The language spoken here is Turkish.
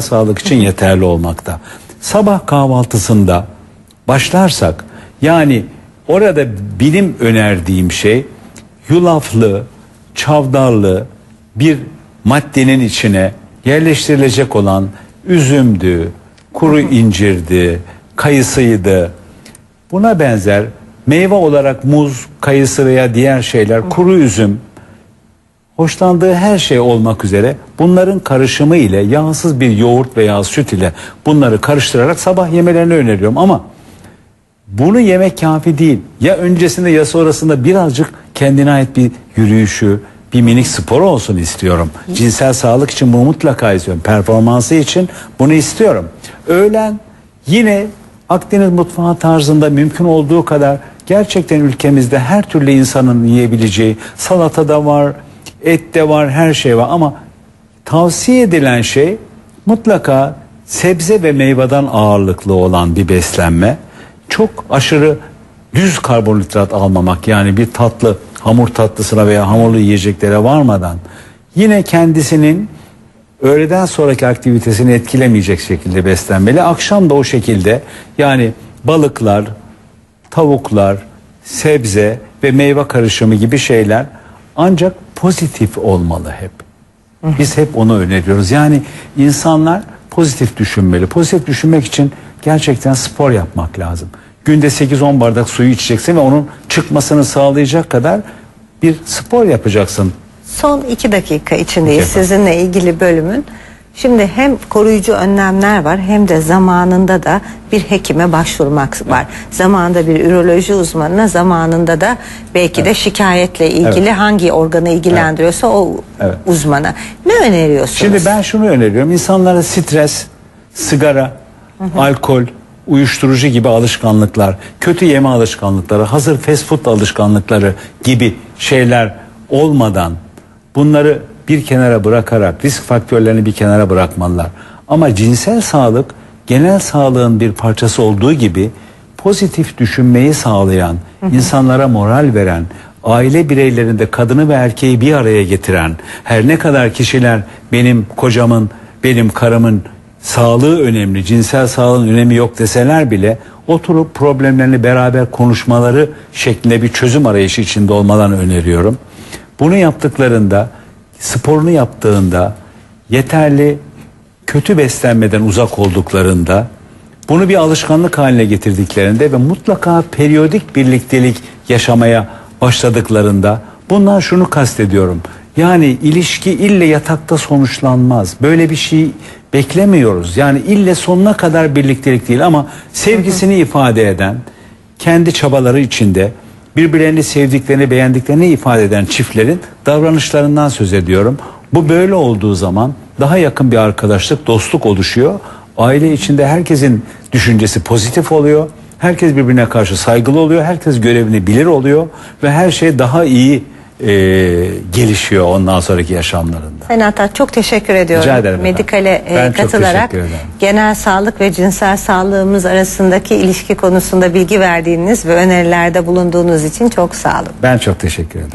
Sağlık için yeterli olmakta. Sabah kahvaltısında başlarsak yani orada bilim önerdiğim şey yulaflı, çavdarlı bir maddenin içine yerleştirilecek olan üzümdü, kuru incirdi, kayısıydı. Buna benzer meyve olarak muz, kayısı veya diğer şeyler, kuru üzüm, hoşlandığı her şey olmak üzere bunların karışımı ile yağsız bir yoğurt veya süt ile bunları karıştırarak sabah yemelerini öneriyorum ama bunu yemek kafi değil. Ya öncesinde ya sonrasında birazcık kendine ait bir yürüyüşü, bir minik spor olsun istiyorum. Cinsel sağlık için bunu mutlaka istiyorum. Performansı için bunu istiyorum. Öğlen yine Akdeniz mutfağı tarzında mümkün olduğu kadar gerçekten ülkemizde her türlü insanın yiyebileceği salata da var, et de var, her şey var ama tavsiye edilen şey mutlaka sebze ve meyveden ağırlıklı olan bir beslenme. Çok aşırı düz karbonhidrat almamak yani bir tatlı hamur tatlısına veya hamurlu yiyeceklere varmadan yine kendisinin öğleden sonraki aktivitesini etkilemeyecek şekilde beslenmeli. Akşam da o şekilde yani balıklar, tavuklar, sebze ve meyve karışımı gibi şeyler ancak pozitif olmalı hep. Biz hep onu öneriyoruz. Yani insanlar pozitif düşünmeli. Pozitif düşünmek için gerçekten spor yapmak lazım. Günde 8-10 bardak suyu içeceksin ve onun çıkmasını sağlayacak kadar bir spor yapacaksın. Son iki dakika içindeyiz Peki efendim. sizinle ilgili bölümün. Şimdi hem koruyucu önlemler var hem de zamanında da bir hekime başvurmak var. Zamanında bir üroloji uzmanına zamanında da belki de şikayetle ilgili Evet. hangi organı ilgilendiriyorsa o Evet. uzmana. Ne öneriyorsunuz? Şimdi ben şunu öneriyorum. İnsanlara stres, sigara, alkol, uyuşturucu gibi alışkanlıklar, kötü yeme alışkanlıkları, hazır fast food alışkanlıkları gibi şeyler olmadan bunları bir kenara bırakarak risk faktörlerini bir kenara bırakmalılar. Ama cinsel sağlık genel sağlığın bir parçası olduğu gibi pozitif düşünmeyi sağlayan, insanlara moral veren, aile bireylerinde kadını ve erkeği bir araya getiren, her ne kadar kişiler benim kocamın, benim karımın sağlığı önemli, cinsel sağlığın önemi yok deseler bile oturup problemlerini beraber konuşmaları şeklinde bir çözüm arayışı içinde olmalarını öneriyorum. Bunu yaptıklarında, sporunu yaptığında, yeterli kötü beslenmeden uzak olduklarında, bunu bir alışkanlık haline getirdiklerinde ve mutlaka periyodik birliktelik yaşamaya başladıklarında bundan şunu kastediyorum. Yani ilişki ille yatakta sonuçlanmaz. Böyle bir şey beklemiyoruz. Yani ille sonuna kadar birliktelik değil ama sevgisini ifade eden, kendi çabaları içinde birbirlerini sevdiklerini, beğendiklerini ifade eden çiftlerin davranışlarından söz ediyorum. Bu böyle olduğu zaman daha yakın bir arkadaşlık, dostluk oluşuyor. Aile içinde herkesin düşüncesi pozitif oluyor. Herkes birbirine karşı saygılı oluyor. Herkes görevini bilir oluyor ve her şey daha iyi e, gelişiyor ondan sonraki yaşamlarında. Sayın Atat çok teşekkür ediyorum. Rica ederim. Medikale e, katılarak genel sağlık ve cinsel sağlığımız arasındaki ilişki konusunda bilgi verdiğiniz ve önerilerde bulunduğunuz için çok sağ olun. Ben çok teşekkür ederim.